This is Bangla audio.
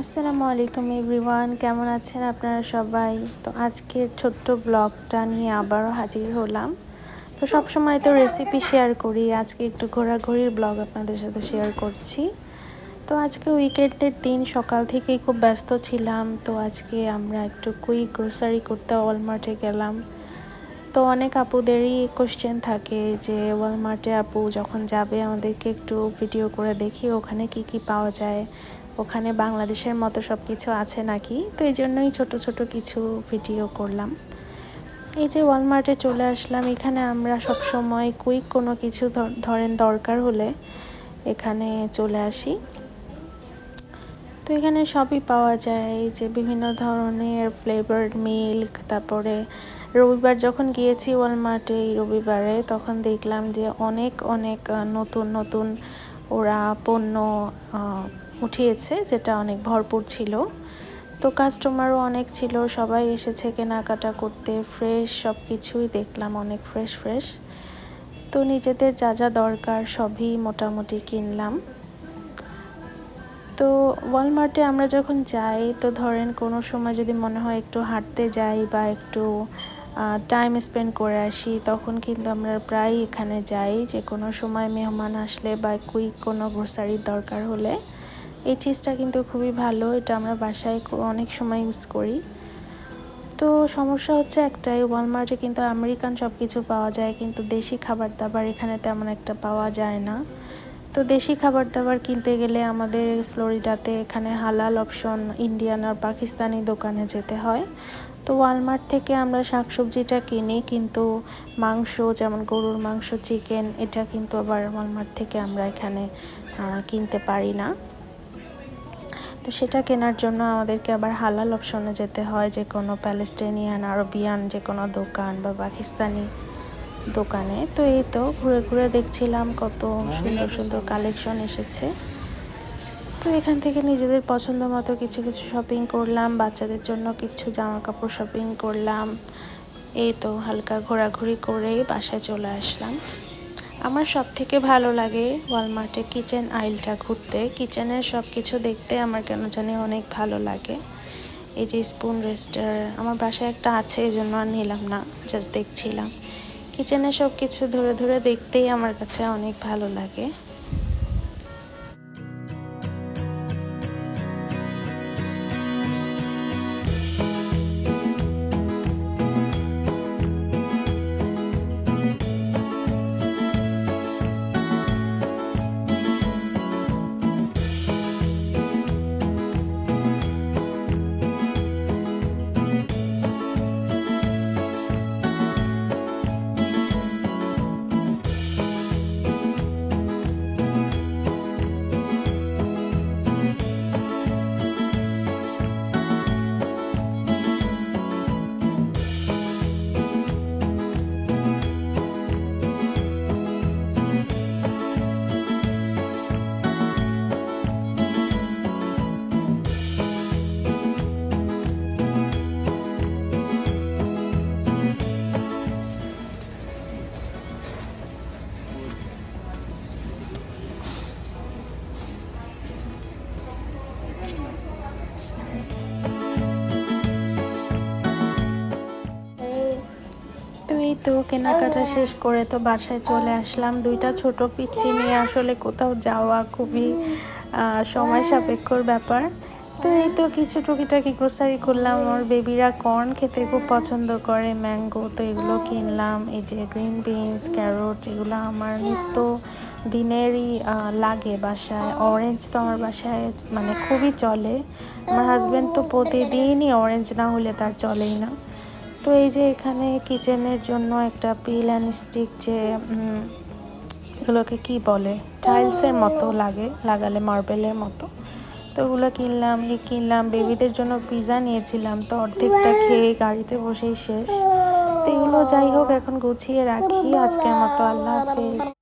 আসসালামু আলাইকুম এভরিওয়ান, কেমন আছেন আপনারা সবাই? তো আজকের ছোট্ট ব্লগটা নিয়ে আবারও হাজির হলাম। তো সব সময় তো রেসিপি শেয়ার করি, আজকে একটু ঘোরাঘুরির ব্লগ আপনাদের সাথে শেয়ার করছি। তো আজকে উইকেন্ডের দিন, সকাল থেকেই খুব ব্যস্ত ছিলাম। তো আজকে আমরা একটু কুইক গ্রোসারি করতে ওয়ালমার্টে গেলাম। তো অনেক আপুদেরই কোশ্চেন থাকে যে ওয়ালমার্টে আপু যখন যাবে আমাদেরকে একটু ভিডিও করে দেখি, ওখানে কি কি পাওয়া যায়। ওখানে বাংলাদেশের মতো সব কিছু আছে নাকি? তো এই জন্যই ছোট ছোট কিছু ভিডিও করলাম। এই যে ওয়ালমার্টে চলে আসলাম, এখানে আমরা সব সময় কুইক কোনো কিছু ধরেন দরকার হলে এখানে চলে আসি। তো এখানে সবই পাওয়া যায় যে বিভিন্ন ধরনের ফ্লেভার্ড মিল্ক তারপরে রবিবার যখন গিয়েছি ওয়ালমার্টে এই রবিবারে তখন দেখলাম যে অনেক অনেক নতুন নতুন ওরা পণ্য উঠিয়েছে, যেটা অনেক ভরপুর ছিল। তো কাস্টমারও অনেক ছিল, সবাই এসেছে কেনাকাটা করতে ফ্রেশ সব কিছুই দেখলাম, অনেক ফ্রেশ ফ্রেশ তো নিজেদের যা যা দরকার সবই মোটামুটি কিনলাম। তো ওয়ালমার্টে আমরা যখন যাই, তো ধরেন কোনো সময় যদি মনে হয় একটু হাঁটতে যাই বা একটু টাইম স্পেন্ড করে আসি, তখন কিন্তু আমরা প্রায় এখানে যাই যে কোনো সময় মেহমান আসলে বা কুইক কোনো গ্রোসারির দরকার হলে। এই চিজটা কিন্তু খুবই ভালো, এটা আমরা বাসায় অনেক সময় ইউজ করি। তো সমস্যা হচ্ছে একটাই ওয়ালমার্টে কিন্তু আমেরিকান সব কিছু পাওয়া যায়, কিন্তু দেশি খাবার দাবার এখানে তেমন একটা পাওয়া যায় না। তো দেশি খাবার দাবার কিনতে গেলে আমাদের ফ্লোরিডাতে এখানে হালাল অপশন ইন্ডিয়ান আর পাকিস্তানি দোকানে যেতে হয়। তো ওয়ালমার্ট থেকে আমরা শাকসবজিটা কিনি, কিন্তু মাংস যেমন গরুর মাংস চিকেন এটা কিন্তু আবার ওয়ালমার্ট থেকে আমরা এখানে কিনতে পারি না। তো সেটা কেনার জন্য আমাদেরকে আবার হালাল অপশনে যেতে হয়, যে কোনো প্যালেস্টাইনিয়ান আরবিয়ান যে কোনো দোকান বা পাকিস্তানি দোকানে। তো এই তো ঘুরে ঘুরে দেখছিলাম কত সুন্দর সুন্দর কালেকশন এসেছে। তো এখান থেকে নিজেদের পছন্দ মতো কিছু কিছু শপিং করলাম, বাচ্চাদের জন্য কিছু জামা কাপড় শপিং করলাম। এই তো হালকা ঘোরাঘুরি করেই বাসায় চলে আসলাম। আমার সব থেকে ভালো লাগে ওয়ালমার্টে কিচেন আইলটা ঘুরতে। কিচেনের সব কিছু দেখতে আমার কেন জানি অনেক ভালো লাগে। এই যে স্পুন রেস্টার, আমার বাসায় একটা আছে, এই জন্য আর নিলাম না জাস্ট দেখছিলাম। কিচেনে সব কিছু ধরে ধরে দেখতেই আমার কাছে অনেক ভালো লাগে। তো কেনাকাটা শেষ করে তো বাসায় চলে আসলাম। দুইটা ছোট পিচ্ছি নিয়ে আসলে কোথাও যাওয়া খুবই সময় সাপেক্ষর ব্যাপার। তো এই তো কিছু টুকিটাকি গ্রোসারি করলাম আমার বেবিরা কর্ন খেতে খুব পছন্দ করে ম্যাঙ্গো তো এগুলো কিনলাম। এই যে গ্রিন বিনস ক্যারোট এগুলো আমার নিত্য দিনেরই লাগে বাসায়। অরেঞ্জ তো আমার বাসায় মানে খুবই চলে। আমার হাজব্যান্ড তো প্রতিদিনই অরেঞ্জ না হলে তার চলেই না। তো এই যে এখানে কিচেনের জন্য একটা পিল অ্যান্ড স্টিক যে এগুলোকে কি বলে? টাইলসের মতো লাগে লাগালে মার্বেলের মতো। তো ওগুলো কিনলাম এই কিনলাম বেবিদের জন্য পিজা নিয়েছিলাম। তো অর্ধেকটা খেয়ে গাড়িতে বসেই শেষ। তো এগুলো যাই হোক এখন গুছিয়ে রাখি। আজকের মতো আল্লাহ হাফিজ।